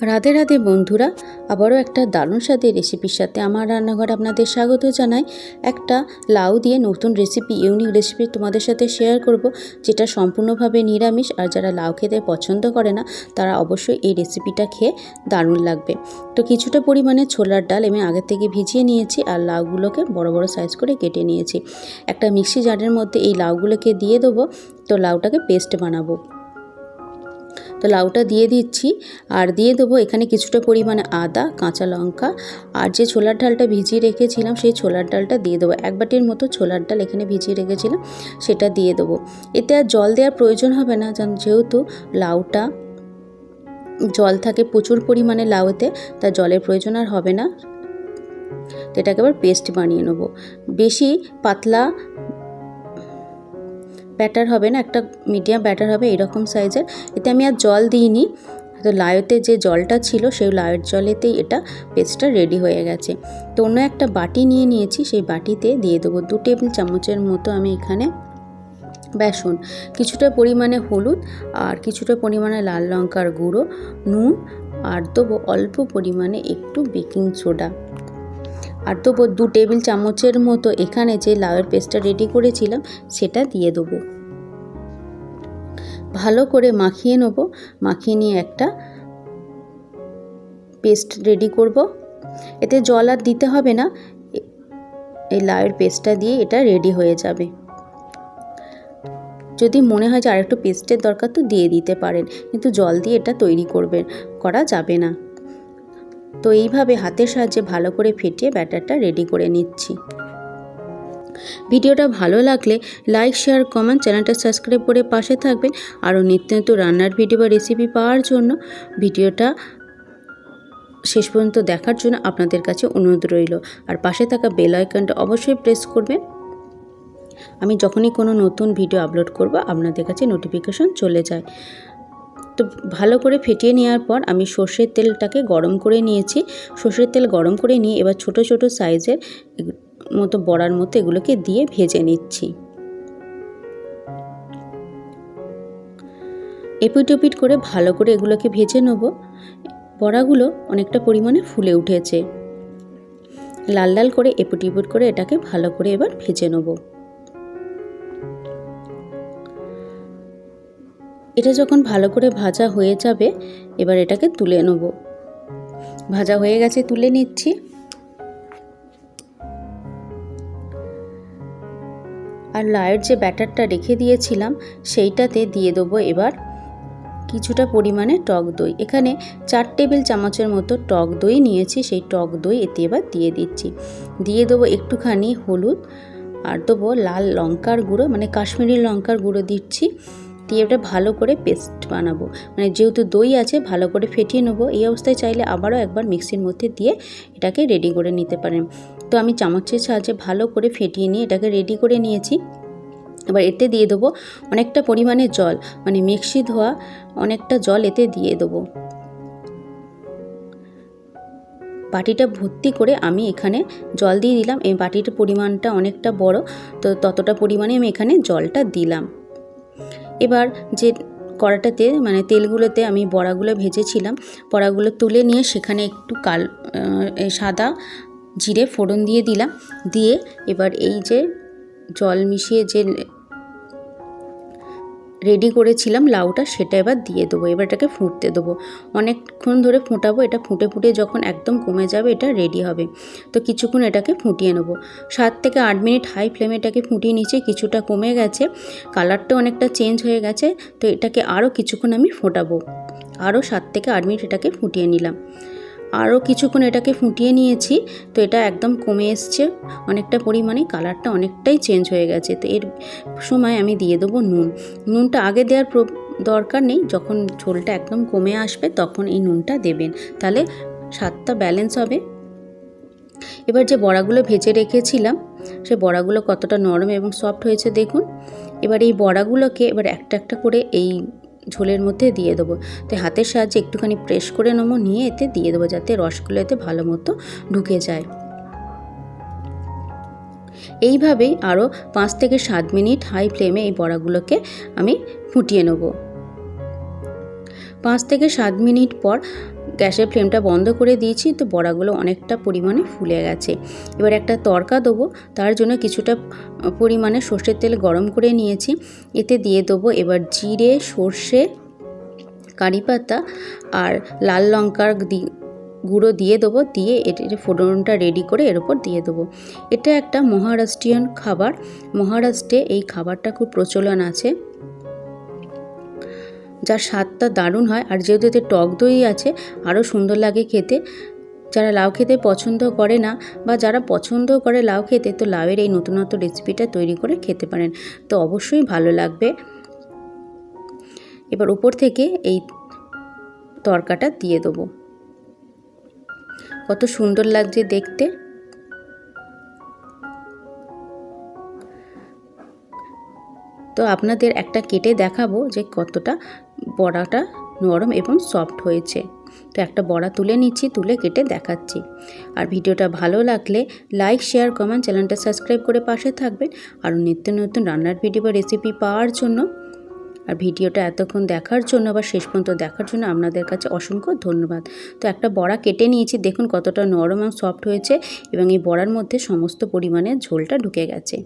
রাধে রাধে বন্ধুরা, আবারও একটা দারুণ স্বাদের রেসিপির সাথে আমার রান্নাঘর আপনাদের স্বাগত জানাই। একটা লাউ দিয়ে নতুন রেসিপি ইউনিক রেসিপি তোমাদের সাথে শেয়ার করব, যেটা সম্পূর্ণভাবে নিরামিষ আর যারা লাউ খেতে পছন্দ করে না, তারা অবশ্যই এই রেসিপিটা খেয়ে দারুণ লাগবে। তো কিছুটা পরিমাণে ছোলার ডাল আমি আগের থেকে ভিজিয়ে নিয়েছি আর লাউগুলোকে বড় বড় সাইজ করে কেটে নিয়েছি। একটা মিক্সি জারের মধ্যে এই লাউগুলোকে দিয়ে দেবো, তো লাউটাকে পেস্ট বানাবো। তো লাউটা দিয়ে দিচ্ছি। আর দিয়ে দেবো এখানে কিছুটা পরিমাণে আদা, কাঁচা লঙ্কা। আর যে ছোলার ডালটা ভিজিয়ে রেখেছিলাম, সেই ছোলার ডালটা দিয়ে দেবো। এক বাটির মতো ছোলার ডাল এখানে ভিজিয়ে রেখেছিলাম, সেটা দিয়ে দেবো। এতে আর জল দেওয়ার প্রয়োজন হবে না যেহেতু লাউটা জল থাকে প্রচুর পরিমাণে লাউতে, তা জলের প্রয়োজন আর হবে না। তো এটাকে আবার পেস্ট বানিয়ে নেব। বেশি পাতলা ব্যাটার হবে না, একটা মিডিয়াম ব্যাটার হবে এরকম সাইজের এতে আমি আর জল দিইনি। তো লাউতে যে জলটা ছিল, সেই লায়ের জলেতেই এটা পেস্টটা রেডি হয়ে গেছে। তো অন্য একটা বাটি নিয়ে নিয়েছি, সেই বাটিতে দিয়ে দেবো দু টেবিল চামচের মতো আমি এখানে বেসন। কিছুটা পরিমাণে হলুদ আর কিছুটা পরিমাণে লাল লঙ্কার গুঁড়ো, নুন আর দেবো অল্প পরিমাণে একটু বেকিং সোডা আর দেবো দু টেবিল চামচের মতো এখানে যে লাউয়ের পেস্টটা রেডি করেছিলাম, সেটা দিয়ে দেবো। ভালো করে মাখিয়ে নেব। মাখিয়ে নিয়ে একটা পেস্ট রেডি করব। এতে জল আর দিতে হবে না। এই লাউয়ের পেস্টটা দিয়ে এটা রেডি হয়ে যাবে। যদি মনে হয় যে আরেকটু পেস্টের দরকার তো দিয়ে দিতে পারেন। কিন্তু জল দিয়ে এটা তৈরি করবেন, করা যাবে না। তো এইভাবে হাতের সাহায্যে ভালো করে ফেটিয়ে ব্যাটারটা রেডি করে নিচ্ছি। ভিডিওটা ভালো লাগলে লাইক শেয়ার কমেন্ট চ্যানেলটা সাবস্ক্রাইব করে পাশে থাকবেন। আরও নিত্য নতুন রান্নার ভিডিও বা রেসিপি পাওয়ার জন্য ভিডিওটা শেষ পর্যন্ত দেখার জন্য আপনাদের কাছে অনুরোধ রইল। আর পাশে থাকা বেল আইকনটা অবশ্যই প্রেস করবেন। আমি যখনই কোনো নতুন ভিডিও আপলোড করব, আপনাদের কাছে নোটিফিকেশন চলে যায়। তো ভালো করে ফেটিয়ে নেওয়ার পর আমি সর্ষের তেলটাকে গরম করে নিয়েছি। সর্ষের তেল গরম করে নিয়ে এবার ছোট ছোট সাইজের মতো বড়ার মতো এগুলোকে দিয়ে ভেজে নিচ্ছি। এপিট ওপিট করে ভালো করে এগুলোকে ভেজে নেব। বড়াগুলো অনেকটা পরিমাণে ফুলে উঠেছে। লাল লাল করে এপুট করে এটাকে ভালো করে এবার ভেজে নেব। এটা যখন ভালো করে ভাজা হয়ে যাবে, এবার এটাকে তুলে নেব। ভাজা হয়ে গেছে, তুলে নিচ্ছি। আর লায়ের যে ব্যাটারটা রেখে দিয়েছিলাম, সেইটাতে দিয়ে দেবো এবার কিছুটা পরিমাণে টক দই। এখানে চার টেবিল চামচের মতো টক দই নিয়েছি, সেই টক দই এতে এবার দিয়ে দিচ্ছি। দিয়ে দেবো একটুখানি হলুদ, আর দেবো লাল লঙ্কার গুঁড়ো মানে কাশ্মীরি লঙ্কার গুঁড়ো দিচ্ছি। দিয়ে ওটা ভালো করে পেস্ট বানাবো। মানে যেহেতু দই আছে, ভালো করে ফেটিয়ে নেব। এই অবস্থায় চাইলে আবারও একবার মিক্সির মধ্যে দিয়ে এটাকে রেডি করে নিতে পারেন। তো আমি চামচের সাহায্যে ভালো করে ফেটিয়ে নিয়ে এটাকে রেডি করে নিয়েছি। এবার এতে দিয়ে দেবো অনেকটা পরিমাণে জল। মানে মিক্সি ধোয়া অনেকটা জল এতে দিয়ে দেবো। বাটিটা ভর্তি করে আমি এখানে জল দিয়ে দিলাম। এই বাটির পরিমাণটা অনেকটা বড়। তো ততটা পরিমাণে আমি এখানে জলটা দিলাম। এবার যে কড়াটাতে মানে তেলগুলোতে আমি বড়াগুলো ভেজেছিলাম, বড়াগুলো তুলে নিয়ে সেখানে একটু কাল সাদা জিরে ফোড়ন দিয়ে দিলাম। দিয়ে এবার এই যে জল মিশিয়ে যে রেডি করেছিলাম লাউটা, সেটা এবার দিয়ে দেবো, এবার এটাকে ফুটতে দেবো। অনেকক্ষণ ধরে ফোটাবো, এটা ফুটে ফুটে যখন একদম কমে যাবে, এটা রেডি হবে। তো কিছুক্ষণ এটাকে ফুটিয়ে নেব। সাত থেকে আট মিনিট হাই ফ্লেমে এটাকে ফুটিয়ে নিচে কিছুটা কমে গেছে কালারটা অনেকটা চেঞ্জ হয়ে গেছে, তো এটাকে আরও কিছুক্ষণ আমি ফোটাবো। আরও সাত থেকে আট মিনিট এটাকে ফুটিয়ে নিলাম। আরও কিছুক্ষণ এটাকে ফুটিয়ে নিয়েছি, তো এটা একদম কমে এসছে। অনেকটা পরিমাণে কালারটা অনেকটাই চেঞ্জ হয়ে গেছে। তো এর সময় আমি দিয়ে দেবো নুন। নুনটা আগে দেওয়ার দরকার নেই, যখন ঝোলটা একদম কমে আসবে তখন এই নুনটা দেবেন। তাহলে স্বাদটা ব্যালেন্স হবে। এবার যে বড়াগুলো ভেজে রেখেছিলাম, সে বড়াগুলো কতটা নরম এবং সফট হয়েছে দেখুন। এবার এই বড়াগুলোকে এবার একটা একটা করে এই ঝোলের মধ্যে দিয়ে দেবো। তো হাতের সাহায্যে একটুখানি প্রেস করে নেব, নিয়ে এতে দিয়ে দেবো যাতে রসগুলো এতে ভালো মতো ঢুকে যায়। এইভাবেই আরও পাঁচ থেকে সাত মিনিট হাই ফ্লেমে এই বড়াগুলোকে আমি ফুটিয়ে নেব। পাঁচ থেকে সাত মিনিট পর গ্যাসের ফ্লেমটা বন্ধ করে দিয়েছি, তো বড়াগুলো অনেকটা পরিমাণে ফুলে গেছে। এবার একটা তরকা দেবো, তার জন্য কিছুটা পরিমাণে সর্ষের তেল গরম করে নিয়েছি। এতে দিয়ে দেবো এবার জিরে, সর্ষে, কারি পাতা আর লাল লঙ্কার গুঁড়ো দিয়ে দেবো, দিয়ে এটির ফোড়নটা রেডি করে এর উপর দিয়ে দেবো। এটা একটা মহারাষ্ট্রিয়ান খাবার। মহারাষ্ট্রে এই খাবারটা খুব প্রচলন আছে। যার স্বাদটা দারুণ হয়। আর যেহেতু এতে টক দই আছে আরও সুন্দর লাগে খেতে। যারা লাউ খেতে পছন্দ করে না বা যারা পছন্দ করে লাউ খেতে, তো লাউয়ের এই নতুনত্ব রেসিপিটা তৈরি করে খেতে পারেন। তো অবশ্যই ভালো লাগবে। এবার উপর থেকে এই তরকাটা দিয়ে দেবো। কত সুন্দর লাগছে দেখতে। তো আপনাদের একটা কেটে দেখাবো যে কতটা বড়াটা নরম এবং সফট হয়েছে। তো একটা বড়া তুলে নিচ্ছি, তুলে কেটে দেখাচ্ছি। আর ভিডিওটা ভালো লাগলে লাইক, শেয়ার, কমেন্ট, চ্যানেলটা সাবস্ক্রাইব করে পাশে থাকবেন। আর নিত্য নতুন রান্নার ভিডিও বা রেসিপি পাওয়ার জন্য। আর ভিডিওটা এতক্ষণ দেখার জন্য বা শেষ পর্যন্ত দেখার জন্য আপনাদের কাছে অসংখ্য ধন্যবাদ। তো একটা বড়া কেটে নিয়েছি, দেখুন কতটা নরম এবং সফট হয়েছে এবং এই বড়ার মধ্যে সমস্ত পরিমাণে ঝোলটা ঢুকে গেছে।